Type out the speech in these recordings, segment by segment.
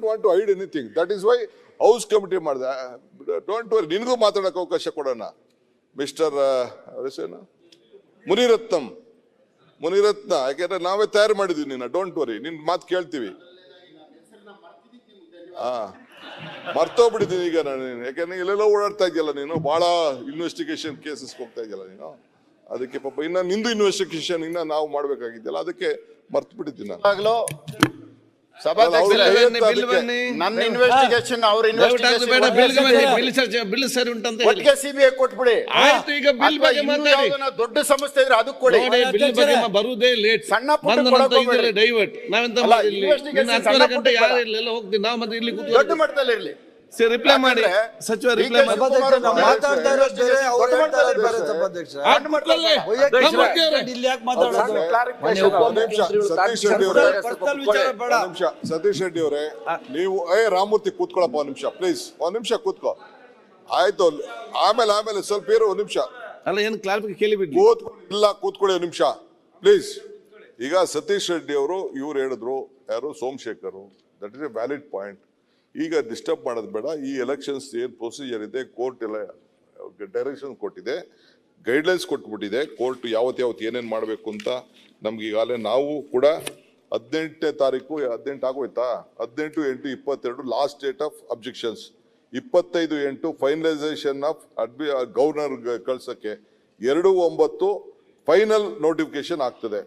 Want to hide anything that is why house committee ಮಾಡಿದೆ. Don't worry ನಿನಗೂ ಮಾತಾಡೋಕೆ ಅವಕಾಶ ಕೊಡೋಣ. ಮಿಸ್ಟರ್ ಹೆಸರೇನು? ಮುನಿರತ್ನಂ. ಮುನಿರತ್ನ, ಯಾಕೆಂದ್ರೆ ನಾವೇ ತಯಾರು ಮಾಡಿದ್ವಿ ನಿನ್ನ. ಡೋಂಟ್ ವರಿ ನಿನ್ ಮಾತು ಕೇಳ್ತೀವಿ. ಹಾ ಮರ್ತೋಗ್ಬಿಟ್ಟಿದ್ದೀನಿ ಈಗ ನಾನು. ಯಾಕೆಂದ್ರೆ ಎಲ್ಲೆಲ್ಲೋ ಓಡಾಡ್ತಾ ಇದೆಯಲ್ಲ ನೀನು. ಭಾಳ ಇನ್ವೆಸ್ಟಿಗೇಷನ್ ಕೇಸಸ್ಗೆ ಹೋಗ್ತಾ ಇದೆಯಲ್ಲ ನೀನು. ಅದಕ್ಕೆ ಪಾಪ ಇನ್ನ ನಿಂದು ಇನ್ವೆಸ್ಟಿಗೇಷನ್ ಇನ್ನ ನಾವು ಮಾಡ್ಬೇಕಾಗಿದ್ದಲ್ಲ ಅದಕ್ಕೆ ಮರ್ತು ಬಿಟ್ಟಿದ್ದೀನಿ ನನ್ನ ಇನ್ವೆಸ್ಟಿಗೇಷನ್ ಅವ್ರ ಇನ್ವೆಸ್ಟಿಗೇಷನ್ ಬಿಲ್ ಸರ್ ಉಂಟಂತ ಹೇಳಿ. ಒಟ್ಟಿಗೆ ಸಿಬಿಐ ಕೊಟ್ಬಿಡಿ. ಆಯ್ತು, ಈಗ ಬಿಲ್ ಬಗ್ಗೆ ಮಾತಾಡಿ. ದೊಡ್ಡ ಸಮಸ್ಯೆ ಇದ್ರೆ ಅದಕ್ಕೆ ಕೊಡಿ. ಬಿಲ್ ಬಗ್ಗೆ ಬರುವುದೇ ಲೇಟ್ ಸಣ್ಣ ಪುಟ್ಟ ಡೈವರ್ಟ್ ನಾವೆಂತ ಗಂಟೆ ಯಾರು. ಇಲ್ಲ ಎಲ್ಲ ಹೋಗ್ತೀವಿ ನಾವು ಮತ್ತೆ ಇಲ್ಲಿ ದೊಡ್ಡ ಮಟ್ಟದಲ್ಲಿ ಇರ್ಲಿ ಸರಿ ರಿಪ್ಲೈ ಮಾಡಿ. ಸಚಿವ ರಿಪ್ಲೈ ಮಾಡಿ. ಸತೀಶ್ ರೆಡ್ಡಿ ಅವರೇ. ಪರ್ಸನಲ್ ವಿಚಾರ ಬೇಡ. ಒಂದ್ ನಿಮಿಷ ಸತೀಶ್ ರೆಡ್ಡಿ ಅವರೇ. ನೀವು ಏ ರಾಮೂರ್ತಿ ಕೂತ್ಕೊಳ್ಳಪ್ಪ ಒಂದ್ ನಿಮಿಷ ಪ್ಲೀಸ್ ಒಂದ್ ನಿಮಿಷ ಕೂತ್ಕೋ. ಆಯ್ತು ಆಮೇಲೆ ಆಮೇಲೆ ಸ್ವಲ್ಪ ಇರು ಒಂದ್ ನಿಮಿಷ. ಅಲ್ಲ ಏನು ಕ್ಲಾರಿಫಿಕೇಶನ್ ಕೇಳಿಬಿಟ್ಟು ಇಲ್ಲ ಕೂತ್ಕೊಳ್ಳಿ ಒಂದ್ ನಿಮಿಷ. ಪ್ಲೀಸ್ ಈಗ ಸತೀಶ್ ರೆಡ್ಡಿ ಅವರು ಇವ್ರು ಹೇಳಿದ್ರು ಯಾರು Somashekhar. That is a valid point ಈಗ ಡಿಸ್ಟರ್ಬ್ ಮಾಡೋದು ಬೇಡ. ಈ ಎಲೆಕ್ಷನ್ಸ್ ಏನು ಪ್ರೊಸೀಜರ್ ಇದೆ ಕೋರ್ಟ್ ಎಲ್ಲ ಡೈರೆಕ್ಷನ್ ಕೊಟ್ಟಿದೆ. ಗೈಡ್ಲೈನ್ಸ್ ಕೊಟ್ಬಿಟ್ಟಿದೆ. ಕೋರ್ಟ್ ಯಾವತ್ತು ಯಾವತ್ತು ಏನೇನು ಮಾಡಬೇಕು ಅಂತ ನಮ್ಗೆ ಈಗಾಗಲೇ ನಾವು ಕೂಡ ಹದಿನೆಂಟನೇ ತಾರೀಕು, ಹದಿನೆಂಟು ಆಗೋಯ್ತಾ? ಹದಿನೆಂಟು ಎಂಟು ಇಪ್ಪತ್ತೆರಡು ಲಾಸ್ಟ್ ಡೇಟ್ ಆಫ್ ಅಬ್ಜೆಕ್ಷನ್ಸ್ ಇಪ್ಪತ್ತೈದು ಎಂಟು ಫೈನಲೈಸೇಷನ್ ಆಫ್ ಅಡ್ಮಿ ಗವರ್ನರ್ ಕಳ್ಸೋಕ್ಕೆ. ಎರಡು ಒಂಬತ್ತು ಫೈನಲ್ ನೋಟಿಫಿಕೇಶನ್ ಆಗ್ತದೆ.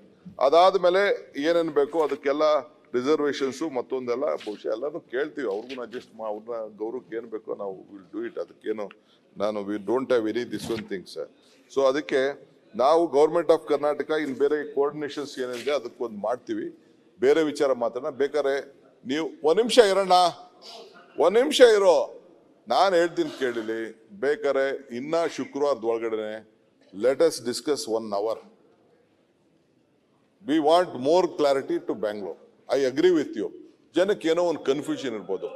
ಅದಾದ ಮೇಲೆ ಏನೇನು ಬೇಕು ಅದಕ್ಕೆಲ್ಲ ರಿಸರ್ವೇಶನ್ಸ್ ಮತ್ತೊಂದೆಲ್ಲ ಬಹುಶಃ ಎಲ್ಲಾನು ಕೇಳ್ತೀವಿ. ಅವ್ರಿಗೂ ಅಡ್ಜಸ್ಟ್ ಮಾ ಅವ್ರನ್ನ ಗೌರವಕ್ಕೆ ಏನು ಬೇಕೋ ನಾವು ವಿಲ್ ಡೂ ಇಟ್ ಅದಕ್ಕೇನು ನಾನು we don't have any this one things so ಅದಕ್ಕೆ ನಾವು ಗೌರ್ಮೆಂಟ್ ಆಫ್ ಕರ್ನಾಟಕ ಇನ್ನು ಬೇರೆ ಕೋಆರ್ಡಿನೇಷನ್ಸ್ ಏನಿದೆ ಅದಕ್ಕೊಂದು ಮಾಡ್ತೀವಿ. ಬೇರೆ ವಿಚಾರ ಮಾತಾಡೋಣ ಬೇಕಾದ್ರೆ ನೀವು ಒಂದು ನಿಮಿಷ ಇರೋಣ ಒಂದು ನಿಮಿಷ ಇರೋ. ನಾನು ಹೇಳ್ತೀನಿ ಕೇಳಿಲಿ ಬೇಕಾರೆ ಇನ್ನ ಶುಕ್ರವಾರದ ಒಳಗಡೆ let us discuss one hour we want more clarity to Bangalore I agree with you ಜನಕ್ಕೆ ಏನೋ ಒಂದು ಕನ್ಫ್ಯೂಷನ್ ಇರ್ಬೋದು.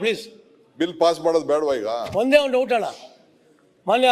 ಪ್ಲೀಸ್ ಬಿಲ್ ಪಾಸ್ ಮಾಡೋದು ಬೇಡವಾ ಈಗ? ಒಂದೇ ಒಂದು ಡೌಟ್ ಅಣ್ಣ. ಮೊನ್ನೆ